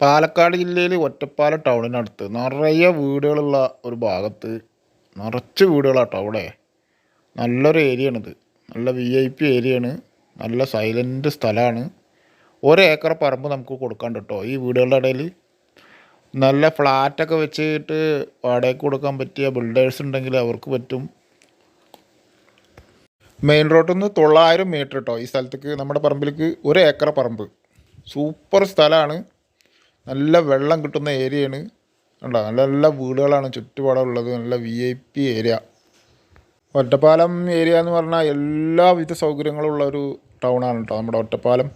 പാലക്കാട് ജില്ലയിൽ ഒറ്റപ്പാല ടൗണിനടുത്ത് നിറയെ വീടുകളുള്ള ഒരു ഭാഗത്ത് നിറച്ച് വീടുകളാട്ടോ അവിടെ. നല്ലൊരു ഏരിയയാണിത് നല്ല വി ഐ പി ഏരിയയാണ് നല്ല സൈലന്റ് സ്ഥലമാണ്. ഒരേക്കർ പറമ്പ് നമുക്ക് കൊടുക്കാണ്ട് കേട്ടോ ഈ വീടുകളുടെ ഇടയിൽ നല്ല ഫ്ലാറ്റൊക്കെ വെച്ചിട്ട് വാടകയ്ക്ക് കൊടുക്കാൻ പറ്റിയ ബിൽഡേഴ്സ് ഉണ്ടെങ്കിൽ അവർക്ക് പറ്റും. മെയിൻ റോഡിൽ നിന്ന് തൊള്ളായിരം മീറ്റർ കേട്ടോ ഈ സ്ഥലത്തേക്ക് നമ്മുടെ പറമ്പിലേക്ക് ഒരു ഏക്കർ പറമ്പ്. സൂപ്പർ സ്ഥലമാണ്. നല്ല വെള്ളം കിട്ടുന്ന ഏരിയയാണ്. കണ്ടോ? നല്ല നല്ല വീടുകളാണ് ചുറ്റുപാടുള്ളത്. നല്ല V I P area Ottapalam area എന്ന് പറഞ്ഞാൽ എല്ലാവിധ സൗകര്യങ്ങളും ഉള്ള ഒരു ടൗണാണ് കേട്ടോ നമ്മുടെ ഒറ്റപ്പാലം.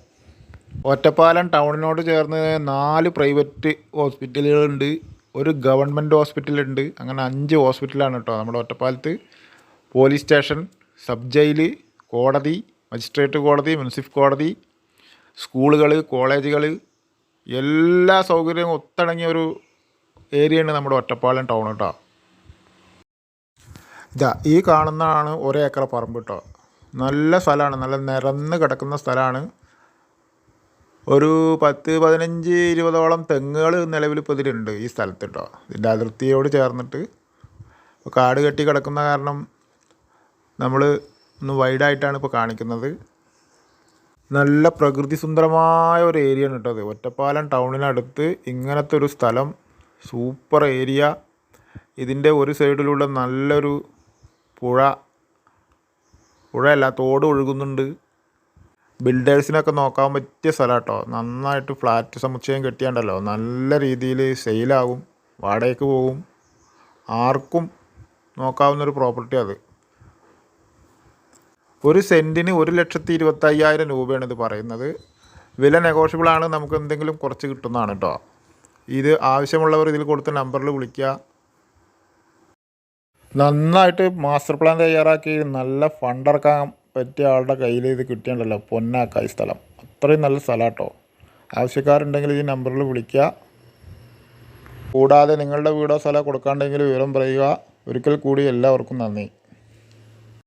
ഒറ്റപ്പാലം ടൗണിനോട് ചേർന്ന് നാല് പ്രൈവറ്റ് ഹോസ്പിറ്റലുകളുണ്ട് ഒരു ഗവൺമെന്റ് ഹോസ്പിറ്റലുണ്ട് അങ്ങനെ അഞ്ച് ഹോസ്പിറ്റലാണ് കേട്ടോ നമ്മുടെ ഒറ്റപ്പാലത്ത്. പോലീസ് സ്റ്റേഷൻ സബ് ജയിൽ കോടതി മജിസ്ട്രേറ്റ് കോടതി മുനിസിഫ് കോടതി സ്കൂളുകൾ കോളേജുകൾ എല്ലാ സൗകര്യവും ഒത്തിണങ്ങിയ ഒരു ഏരിയയാണ് നമ്മുടെ ഒറ്റപ്പാലം ടൗൺ കേട്ടോ ഇതാ ഈ കാണുന്നതാണ് ഒരേക്കർ പറമ്പ് കേട്ടോ നല്ല സ്ഥലമാണ് നല്ല നിരന്ന് കിടക്കുന്ന സ്ഥലമാണ്. ഒരു പത്ത് പതിനഞ്ച് ഇരുപതോളം തെങ്ങുകൾ നിലവിൽ ഇപ്പോൾ ഇതിലുണ്ട് ഈ സ്ഥലത്ത് കേട്ടോ ഇതിന്റെ അതിർത്തിയോട് ചേർന്നിട്ട് കാട് കെട്ടി കിടക്കുന്ന കാരണം നമ്മൾ ഒന്ന് വൈഡായിട്ടാണ് ഇപ്പോൾ കാണിക്കുന്നത്. നല്ല പ്രകൃതി സുന്ദരമായ ഒരു ഏരിയ ആണ് കേട്ടോ അത്. ഒറ്റപ്പാലം ടൗണിനടുത്ത് ഇങ്ങനത്തെ ഒരു സ്ഥലം സൂപ്പർ ഏരിയ ഇതിന്റെ ഒരു സൈഡിലൂടെ നല്ലൊരു പുഴ. പുഴയല്ല തോട് ഒഴുകുന്നുണ്ട്. ബിൽഡേഴ്സിനൊക്കെ നോക്കാൻ പറ്റിയ സ്ഥലം കേട്ടോ നന്നായിട്ട് ഫ്ലാറ്റ് സമുച്ചയം കെട്ടിയാണ്ടല്ലോ. നല്ല രീതിയിൽ സെയിലാകും വാടകയ്ക്ക് പോകും. ആർക്കും നോക്കാവുന്നൊരു പ്രോപ്പർട്ടി അത്. ഒരു സെന്റിന് ഒരു ലക്ഷത്തി ഇരുപത്തയ്യായിരം രൂപയാണ് ഇത് പറയുന്നത്. വില നെഗോഷ്യബിൾ ആണ്. നമുക്ക് എന്തെങ്കിലും കുറച്ച് കിട്ടുന്നതാണ് കേട്ടോ ഇത് ആവശ്യമുള്ളവർ ഇതിൽ കൊടുത്ത നമ്പറിൽ വിളിക്കുക. നന്നായിട്ട് മാസ്റ്റർ പ്ലാൻ തയ്യാറാക്കി. നല്ല ഫണ്ടിറക്കാൻ പറ്റിയ ആളുടെ കയ്യിൽ ഇത് കിട്ടിയുണ്ടല്ലോ. പൊന്നാക്കായി സ്ഥലം. അത്രയും നല്ല സ്ഥലം കേട്ടോ ആവശ്യക്കാരുണ്ടെങ്കിൽ ഈ നമ്പറിൽ വിളിക്കുക. കൂടാതെ നിങ്ങളുടെ വീടോ സ്ഥലമോ കൊടുക്കാണ്ടെങ്കിൽ വിവരം പറയുക. ഒരിക്കൽ കൂടി എല്ലാവർക്കും നന്ദി.